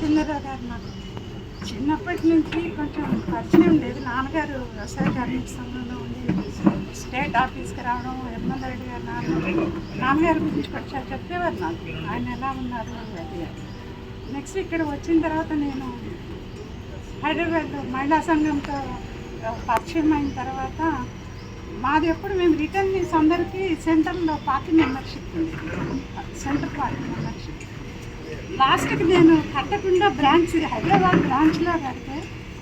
జితేంద్రరావు గారు నాకు చిన్నప్పటి నుంచి కొంచెం పరిచయం లేదు. నాన్నగారు వ్యవసాయ కార్మిక సంఘంలో ఉండి స్టేట్ ఆఫీస్కి రావడం ఎమ్మెల్యే రెడ్డి గారు నాన్న నాన్నగారి గురించి కొంచెం చెప్పేవారు నాకు. ఆయన ఎలా ఉన్నారు అది. నెక్స్ట్ ఇక్కడ వచ్చిన తర్వాత నేను హైదరాబాద్ మహిళా సంఘంతో పరిచయం అయిన తర్వాత మాది ఎప్పుడు మేము రిటర్నీస్ అందరికీ సెంటర్లో పార్టీ మెంబర్షిప్ ఉంది. Centre party membership. లాస్ట్కి నేను కట్టకుండా బ్రాంచ్ హైదరాబాద్ బ్రాంచ్లో కడితే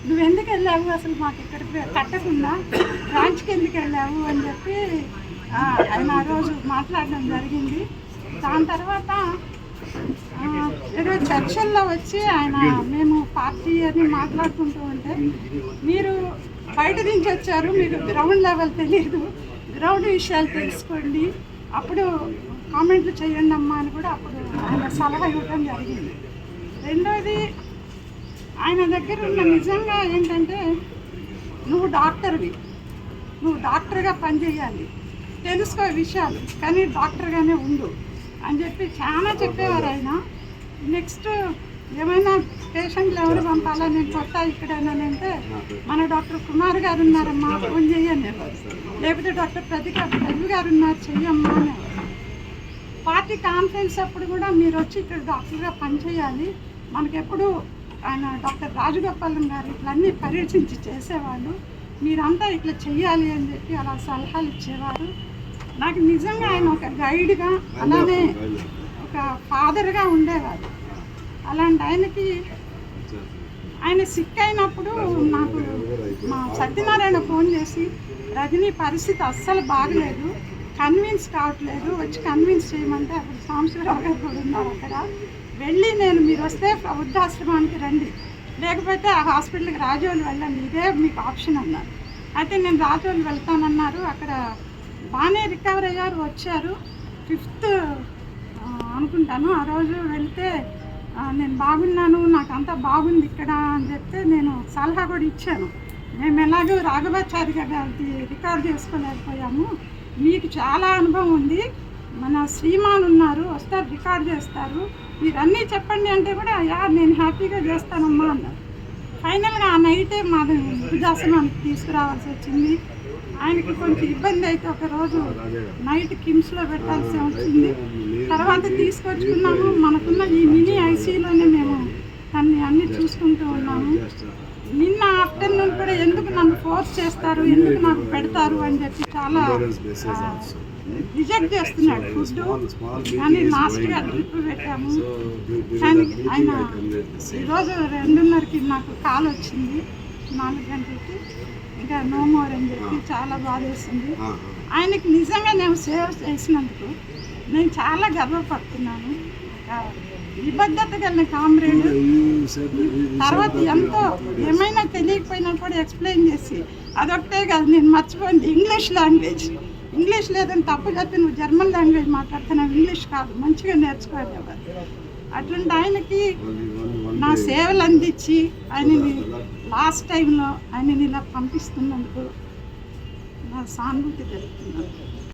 నువ్వు ఎందుకు వెళ్ళావు? అసలు మాకు ఇక్కడికి కట్టకుండా బ్రాంచ్కి ఎందుకు వెళ్ళావు అని చెప్పి ఆయన ఆ రోజు మాట్లాడడం జరిగింది. దాని తర్వాత ఏదో చర్చల్లో వచ్చి ఆయన మేము పార్టీ అని మాట్లాడుకుంటూ ఉంటే మీరు బయట నుంచి వచ్చారు మీకు గ్రౌండ్ లెవెల్ తెలియదు గ్రౌండ్ విషయాలు తెలుసుకోండి అప్పుడు కామెంట్లు చేయండి అమ్మా అని కూడా అప్పుడు ఆయన సలహా ఇవ్వడం జరిగింది. రెండోది ఆయన దగ్గర ఉన్న నిజంగా ఏంటంటే నువ్వు డాక్టర్వి. నువ్వు డాక్టర్గా పనిచేయాలి. తెలుసుకో విషయాలు కానీ డాక్టర్గానే ఉండు అని చెప్పి చాలా చెప్పేవారు ఆయన. నెక్స్ట్ ఏమైనా పేషెంట్లు ఎవరు పంపాలా? నేను కొత్త ఇక్కడేనంటే మన డాక్టర్ కుమార్ గారు ఉన్నారమ్మా ఫోన్ చెయ్యండి లేకపోతే డాక్టర్ ప్రతిక ప్రజలు గారు ఉన్నారు చెయ్యమ్మా అనేవారు. పార్టీ కాన్ఫరెన్స్ అప్పుడు కూడా మీరు వచ్చి ఇక్కడ డాక్టర్గా పనిచేయాలి. మనకెప్పుడు ఆయన డాక్టర్ రాజగోపాలం గారు ఇట్లన్నీ పర్యటించి చేసేవాళ్ళు. మీరంతా ఇట్లా చెయ్యాలి అని చెప్పి అలా సలహాలు ఇచ్చేవారు. నాకు నిజంగా ఆయన ఒక గైడ్గా అలానే ఒక ఫాదర్గా ఉండేవారు. అలాంటి ఆయనకి ఆయన సిక్ అయినప్పుడు నాకు మా సత్యనారాయణ ఫోన్ చేసి రజనీ పరిస్థితి అస్సలు బాగలేదు. కన్విన్స్ కావట్లేదు. వచ్చి కన్విన్స్ చేయమంటే అప్పుడు సాంబశివరావు గారు కూడా ఉన్నారు అక్కడ. వెళ్ళి నేను మీరు వస్తే వృద్ధాశ్రమానికి రండి. లేకపోతే ఆ హాస్పిటల్కి రాజోలు వెళ్ళండి. ఇదే మీకు ఆప్షన్ అన్నారు. అయితే నేను రాజోలు వెళ్తానన్నారు. అక్కడ బాగానే రికవర్ అయ్యారు. వచ్చారు. ఫిఫ్త్ అనుకుంటాను. ఆ రోజు వెళ్తే నేను బాగున్నాను నాకు అంతా బాగుంది ఇక్కడ అని చెప్తే నేను సలహా కూడా ఇచ్చాను. మేము ఎలాగో రాఘవాచారి గారి రికార్డ్ చేసుకోలేకపోయాము. మీకు చాలా అనుభవం ఉంది. మన శ్రీమాన్ ఉన్నారు వస్తారు రికార్డ్ చేస్తారు. మీరు అన్నీ చెప్పండి అంటే కూడా యా నేను హ్యాపీగా చేస్తానమ్మా అన్నారు. ఫైనల్గా ఆ నైటే మాది వృద్ధాశ్రమానికి తీసుకురావాల్సి వచ్చింది. ఆయనకి కొంచెం ఇబ్బంది అయితే ఒక రోజు నైట్ కిమ్స్లో పెట్టాల్సి వచ్చింది తర్వాత తీసుకొచ్చుకున్నాము. మనకున్న ఈ మినీ ఐసీలోనే మేము దాన్ని అన్ని చూసుకుంటూ ఉన్నాము. నిన్న ఆఫ్టర్నూన్ కూడా ఎందుకు నన్ను ఫోర్స్ చేస్తారు? ఎందుకు నాకు పెడతారు? అని చెప్పి చాలా రిజెక్ట్ చేస్తున్నాడు ఫుడ్ కానీ లాస్ట్గా ట్రిప్ పెట్టాము. కానీ ఆయన ఈరోజు రెండున్నరకి నాకు కాల్ వచ్చింది. నాలుగు గంటలకి. ఇంకా నో మోర్ అని చెప్పి చాలా బాధేస్తుంది ఆయనకి నిజంగా నేను సేవ్ చేసినందుకు నేను చాలా గర్వపడుతున్నాను. నిబద్ధత కలిగిన కామ్రేడ్. తర్వాత ఎంతో ఏమైనా తెలియకపోయినా కూడా ఎక్స్ప్లెయిన్ చేసి అదొకటే కాదు నేను మర్చిపోయింది. ఇంగ్లీష్ లాంగ్వేజ్ ఇంగ్లీష్ లేదని తప్పు చెప్తే నువ్వు జర్మన్ లాంగ్వేజ్ మాట్లాడుతున్నావు. ఇంగ్లీష్ కాదు మంచిగా నేర్చుకోవాలి. అట్లాంటి ఆయనకి నా సేవలు అందించి ఆయనని లాస్ట్ టైంలో ఆయనని ఇలా పంపిస్తున్నందుకు నా సానుభూతి జరుగుతున్నాను